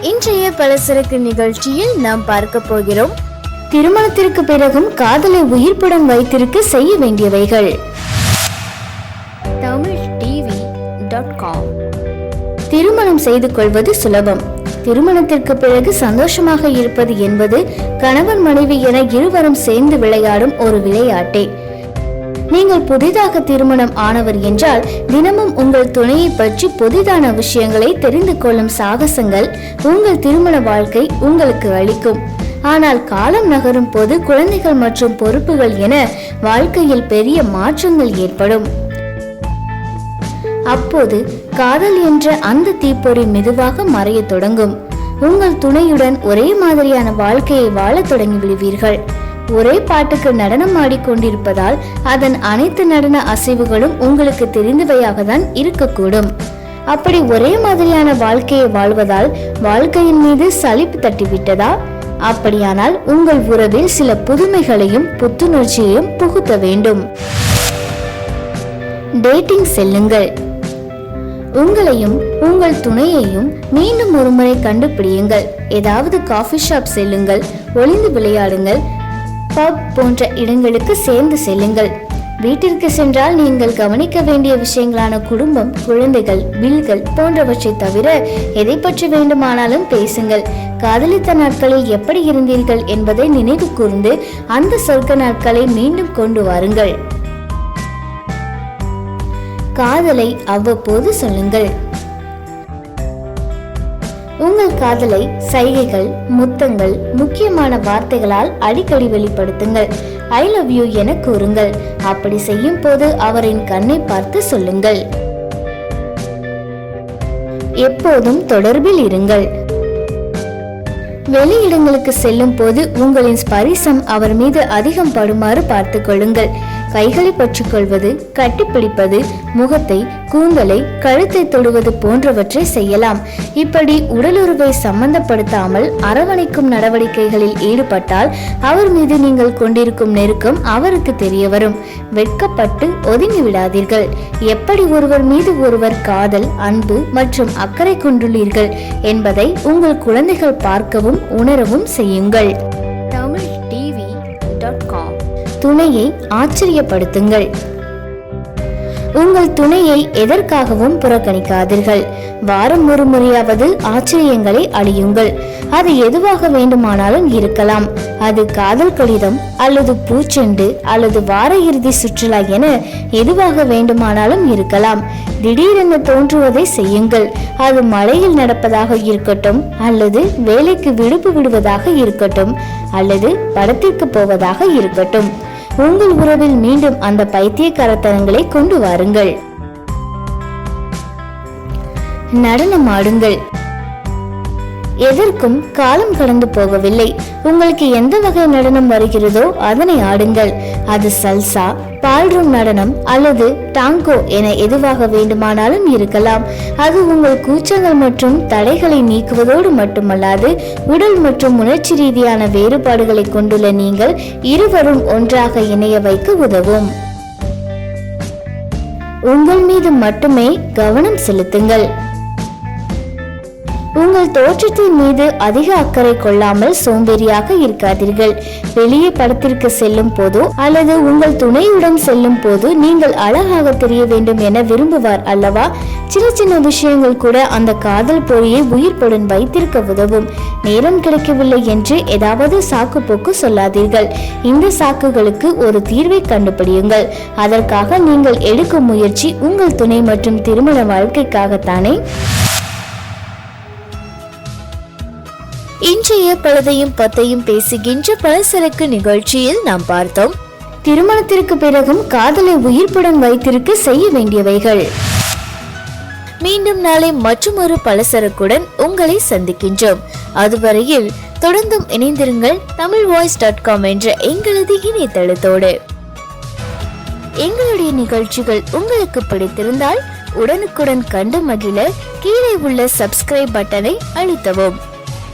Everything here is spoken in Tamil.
இன்றைய பலசரக்கு நிகழ்ச்சியில் நாம் பார்க்க போகிறோம். திருமணத்திற்கு பிறகும் காதலை உயிர்ப்புடன் வைத்திருக்க செய்ய வேண்டியவைகள். தமிழ் டிவி டாட் காம் திருமணம் செய்து கொள்வது சுலபம். திருமணத்திற்கு பிறகு சந்தோஷமாக இருப்பது என்பது கணவன் மனைவி என இருவரும் சேர்ந்து விளையாடும் ஒரு விளையாட்டே. நீங்கள் புதிதாக திருமணம் ஆனவர் என்றால் தினமும் உங்கள் துணையை பற்றி புதிதான விஷயங்களை தெரிந்து கொள்ளும் சாகசங்கள் உங்கள் திருமண வாழ்க்கை உங்களுக்கு அளிக்கும். ஆனால் காலம் நகரும் போது குழந்தைகள் மற்றும் பொறுப்புகள் என வாழ்க்கையில் பெரிய மாற்றங்கள் ஏற்படும். அப்போது காதல் என்ற அந்த தீப்பொறி மெதுவாக மறையத் தொடங்கும். உங்கள் துணையுடன் ஒரே மாதிரியான வாழ்க்கையை வாழத் தொடங்கி விடுவீர்கள். ஒரே பாட்டுக்கு நடனம் ஆடிக்கொண்டிருப்பதால் அதன் அனைத்து நடன அசைவுகளும் உங்களுக்கு தெரிந்தவையாக தான் இருக்கக்கூடும். அப்படி ஒரே மாதிரியான வாழ்க்கையை வாழ்வதால் வாழ்க்கையின் மீது சலிப்பு தட்டிவிட்டதா? அப்படியானால் உங்கள் உறவில் சில புதுமைகளையும் புத்துணர்ச்சியையும் புகுத்த வேண்டும். டேட்டிங் செல்லுங்கள். உங்களையும் உங்கள் துணையையும் மீண்டும் ஒருமுறை கண்டுபிடியுங்கள். ஏதாவது காஃபி ஷாப் செல்லுங்கள். ஒளிந்து விளையாடுங்கள். பப் போன்ற இடங்களுக்கு சேர்ந்து செல்லுங்கள். வீட்டிற்கு சென்றால் நீங்கள் கவனிக்க வேண்டிய விஷயங்களான குடும்பம் குழந்தைகள் பில்கள் போன்றவற்றை தவிர எதை பற்றி வேண்டுமானாலும் பேசுங்கள். காதலித்த நாட்களில் எப்படி இருந்தீர்கள் என்பதை நினைவு கூர்ந்து அந்த சொர்க்க நாட்களை மீண்டும் கொண்டு வாருங்கள். காதலை அவ்வப்போது சொல்லுங்கள். காதலை சைகைகள் முத்தங்கள் முக்கியமான வார்த்தைகளால் அடிக்கடி வெளிப்படுத்துங்கள். ஐ லவ் யூ என கூறுங்கள். அப்படி செய்யும் போது அவரின் கண்ணை பார்த்து சொல்லுங்கள். எப்போதும் தொடர்பில் இருங்கள். வெளியிடங்களுக்கு செல்லும் போது உங்களின் ஸ்பரிசம் அவர் மீது அதிகம் படுமாறு பார்த்து கொள்ளுங்கள். கைகளை பற்றிக்கொள்வது கட்டிப்பிடிப்பது முகத்தை கூந்தலை கழுத்தை தொடுவது போன்றவற்றை செய்யலாம். இப்படி உடலுறவை சம்பந்தப்படுத்தாமல் அரவணைக்கும் நடவடிக்கைகளில் ஈடுபட்டால் அவர் மீது நீங்கள் கொண்டிருக்கும் நெருக்கம் அவருக்கு தெரிய வரும் வெட்கப்பட்டு ஒதுங்கி விடாதீர்கள். எப்படி ஒருவர் மீது ஒருவர் காதல் அன்பு மற்றும் அக்கறை கொண்டுள்ளீர்கள் என்பதை உங்கள் குழந்தைகள் பார்க்கவும் உணரவும் செய்யுங்கள். தமிழ் துணையை ஆச்சரியப்படுத்துங்கள். உங்கள் துணையை எதற்காகவும் புறக்கணிக்காதீர்கள். வாரம் ஒரு முறையாவது ஆச்சரியங்களை அழியுங்கள். அது எதுவாக வேண்டுமானாலும் இருக்கலாம். அது காதல் கடிதம் அல்லது பூச்செண்டு அல்லது வார இறுதி சுற்றுலா என எதுவாக வேண்டுமானாலும் இருக்கலாம். திடீரென தோன்றுவதை செய்யுங்கள். அது மழையில் நடப்பதாக இருக்கட்டும் அல்லது வேலைக்கு விடுப்பு விடுவதாக இருக்கட்டும் அல்லது படத்திற்கு போவதாக இருக்கட்டும். உங்கள் உறவில் மீண்டும் அந்த பைத்தியக்காரத்தனங்களை கொண்டு வாருங்கள். நடனம் ஆடுங்கள் எதற்கும் காலம் கடந்து போகவில்லை. உங்களுக்கு எந்த வகை நடனம் வருகிறதோ அதனை ஆடுங்கள். அது சல்சா பால்ரூம் நடனம் அல்லது டாங்கோ என எதுவாக வேண்டுமானாலும் இருக்கலாம். அது உங்கள் கூச்சங்கள் மற்றும் தடைகளை நீக்குவதோடு மட்டுமல்லாது உடல் மற்றும் உணர்ச்சி ரீதியான வேறுபாடுகளை கொண்டுள்ள நீங்கள் இருவரும் ஒன்றாக இணைய வைக்க உதவும். உங்கள் மீது மட்டுமே கவனம் செலுத்துங்கள். உங்கள் தோற்றத்தின் மீது அதிக அக்கறை கொள்ளாமல் சோம்பேறியாக இருக்காதீர்கள். வெளியே படத்திற்கு செல்லும் போதோ அல்லது உங்கள் துணையுடன் செல்லும் போது நீங்கள் அழகாக தெரிய வேண்டும் என விரும்புவார் அல்லவா? சின்ன சின்ன விஷயங்கள் கூட அந்த காதல் பொறியை உயிர்ப்புடன் வைத்திருக்க உதவும். நேரம் கிடைக்கவில்லை என்று ஏதாவது சாக்கு போக்கு சொல்லாதீர்கள். இந்த சாக்குகளுக்கு ஒரு தீர்வை கண்டுபிடியுங்கள். அதற்காக நீங்கள் எடுக்கும் முயற்சி உங்கள் துணை மற்றும் திருமண வாழ்க்கைக்காகத்தானே? இன்றைய பழுதையும் பத்தையும் பேசுகின்ற பலசரக்கு நிகழ்ச்சியில் நாம் பார்த்தோம். திருமணத்திற்கு பிறகும் காதலை உயிர்ப்புடன் வைத்திருக்க செய்ய வேண்டியவைகள். மீண்டும் நாளை மற்றொரு பலசரக்குடன் உங்களை சந்திக்கின்றோம். அதுவரையில் தொடர்ந்தும் இணைந்திருங்கள் தமிழ் வாய்ஸ் டாட் காம் என்ற எங்களது இணையதளத்தோடு. எங்களுடைய நிகழ்ச்சிகள் உங்களுக்கு பிடித்திருந்தால் உடனுக்குடன் கண்டு மகிழ கீழே உள்ள சப்ஸ்கிரைப் பட்டனை அழுத்தவும்.